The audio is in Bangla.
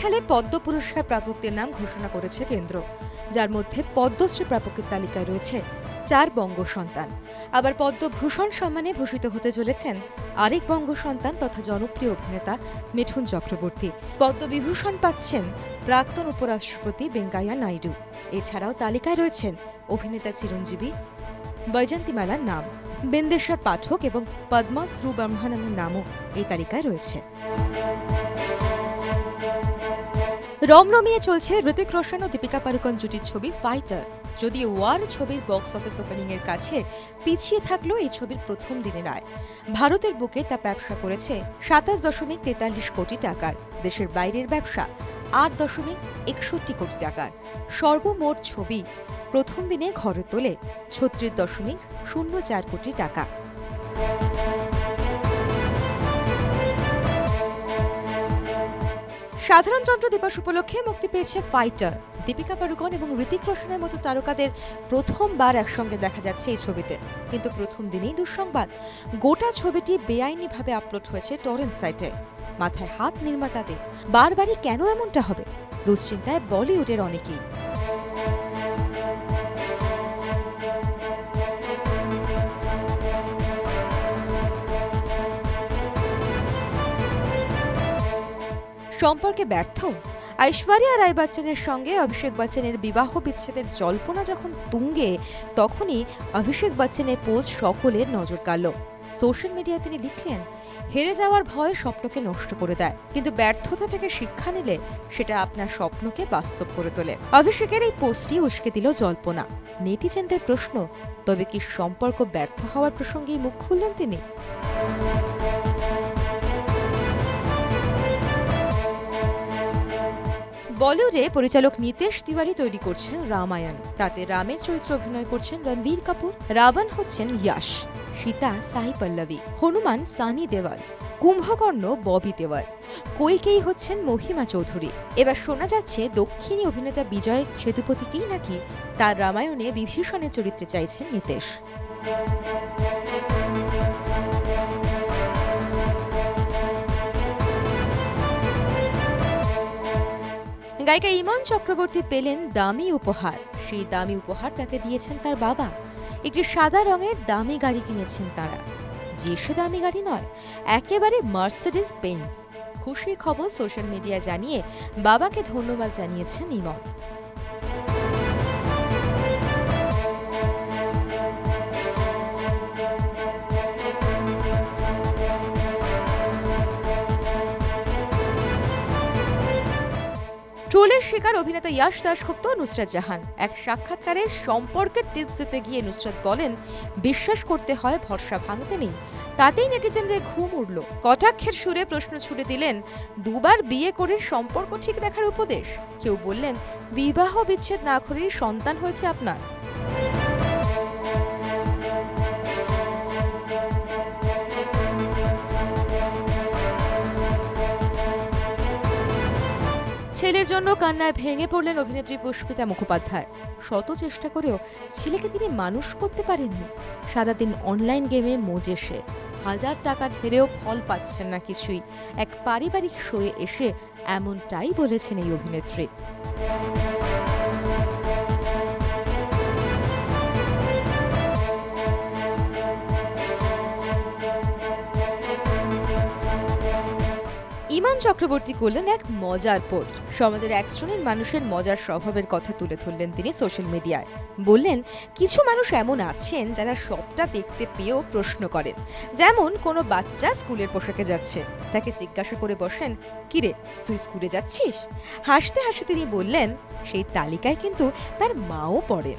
সালে পদ্ম পুরস্কার প্রাপকদের নাম ঘোষণা করেছে কেন্দ্র, যার মধ্যে পদ্মশ্রী প্রাপকের তালিকায় রয়েছে চার বঙ্গ সন্তান। আবার পদ্মভূষণ সম্মানে ভূষিত হতে চলেছেন আরেক বঙ্গ সন্তান তথা জনপ্রিয় অভিনেতা মিঠুন চক্রবর্তী। পদ্মবিভূষণ পাচ্ছেন প্রাক্তন উপরাষ্ট্রপতি বেঙ্কাইয়া নাইডু। এছাড়াও তালিকায় রয়েছেন অভিনেতা চিরঞ্জীবী বৈজয়ন্তীমালার নাম বেন্দেশ্বর পাঠক এবং পদ্মা শ্রুব্রহ্মণমের নামও এই তালিকায় রয়েছে। রমরমিয়ে চলছে ঋতিক রোশন ও দীপিকা পাড়ুকোন জুটির ছবি ফাইটার যদিও ওয়ার ছবির বক্স অফিস ওপেনিং এর কাছে পিছিয়ে থাকল এই ছবির প্রথম দিনের আয়। ভারতের বুকে তা ব্যবসা করেছে সাতাশ দশমিক তেতাল্লিশ কোটি টাকার। দেশের বাইরের ব্যবসা আট দশমিক একষট্টি কোটি টাকার। সর্বমোট ছবি প্রথম দিনে ঘরে তোলে ছত্রিশ দশমিক শূন্য চার কোটি টাকা। সাধারণতন্ত্র দিবস উপলক্ষে মুক্তি পেয়েছে ফাইটার দীপিকা পাড়ুকন এবং ঋতিক রোশনের মতো তারকাদের প্রথমবার একসঙ্গে দেখা যাচ্ছে এই ছবিতে। কিন্তু প্রথম দিনেই দুঃসংবাদ। গোটা ছবিটি বেআইনিভাবে আপলোড হয়েছে টরেন্ট সাইটে মাথায় হাত নির্মাতাদের। বারবারই কেন এমনটা হবে? দুশ্চিন্তায় বলিউডের অনেকেই। সম্পর্কে ব্যর্থ? ঐশ্বরিয়া রায় বচ্চনের সঙ্গে অভিষেক বচ্চনের বিবাহ বিচ্ছেদের জল্পনা যখন তুঙ্গে, তখনই অভিষেক বচ্চনের পোস্ট সকলের নজর কাড়ল। সোশ্যাল মিডিয়ায় তিনি লিখলেন, হেরে যাওয়ার ভয় স্বপ্নকে নষ্ট করে দেয়, কিন্তু ব্যর্থতা থেকে শিক্ষা নিলে সেটা আপনার স্বপ্নকে বাস্তব করে তোলে। অভিষেকের এই পোস্টটি উস্কে দিল জল্পনা। নেটিজেনদের প্রশ্ন, তবে কি সম্পর্ক ব্যর্থ হওয়ার প্রসঙ্গেই মুখ খুললেন তিনি? বলিউডে পরিচালক নিতেশ তিওয়ারি তৈরি করছেন রামায়ণ। তাতে রামের চরিত্রে অভিনয় করছেন রণবীর কাপুর, রাবণ হচ্ছেন ইয়াশ, সীতা সাই পল্লবী, হনুমান সানি দেওয়াল, কুম্ভকর্ণ ববি দেওয়াল কৈকেয়ী হচ্ছেন মহিমা চৌধুরী। এবার শোনা যাচ্ছে দক্ষিণী অভিনেতা বিজয় সেতুপতিকেই নাকি তার রামায়ণে বিভীষণের চরিত্রে চাইছেন নিতেশ। গায়িকা ইমন চক্রবর্তী পেলেন দামি উপহার। সেই দামি উপহার তাকে দিয়েছেন তার বাবা। একটি সাদা রঙের দামি গাড়ি কিনেছেন তারা। যে সে দামি গাড়ি নয়, একেবারে মার্সিডিস বেঞ্জ খুশির খবর সোশ্যাল মিডিয়া জানিয়ে বাবাকে ধন্যবাদ জানিয়েছেন ইমন। ট্রোলের শিকার অভিনেতা ইয়াশ দাশগুপ্ত নুসরাত জাহান। এক সাক্ষাৎকারে সম্পর্কের টিপস দিতে গিয়ে নুসরাত বলেন, বিশ্বাস করতে হয়, ভরসা ভাঙতে নেই। তাতেই নেটিজেনদের ঘুম উড়ল। কটাক্ষের সুরে প্রশ্ন ছুটে দিলেন, দুবার বিয়ে করে সম্পর্ক ঠিক দেখার উপদেশ? কেউ বললেন, বিবাহ বিচ্ছেদ না করেই সন্তান হয়েছে আপনার। ছেলের জন্য কান্নায় ভেঙে পড়লেন অভিনেত্রী পুষ্পিতা মুখোপাধ্যায়। শত চেষ্টা করেও ছেলেকে তিনি মানুষ করতে পারেননি। সারাদিন অনলাইন গেমে মজে সে। হাজার টাকা ঢেলেও ফল পাচ্ছেন না কিছুই। এক পারিবারিক শোয়ে এসে এমনটাই বলেছেন এই অভিনেত্রী। ইমান চক্রবর্তী করলেন এক মজার পোস্ট। সমাজের এক শ্রেণির মানুষের মজার স্বভাবের কথা তুলে ধরলেন তিনি সোশ্যাল মিডিয়ায়। বললেন, কিছু মানুষ এমন আছেন যারা সবটা দেখতে পেয়েও প্রশ্ন করেন। যেমন কোনো বাচ্চা স্কুলের পোশাকে যাচ্ছে। তাকে জিজ্ঞাসা করে বসেন কিরে তুই স্কুলে যাচ্ছিস? হাসতে হাসতে তিনি বললেন, সেই তালিকায় কিন্তু তার মাও পড়েন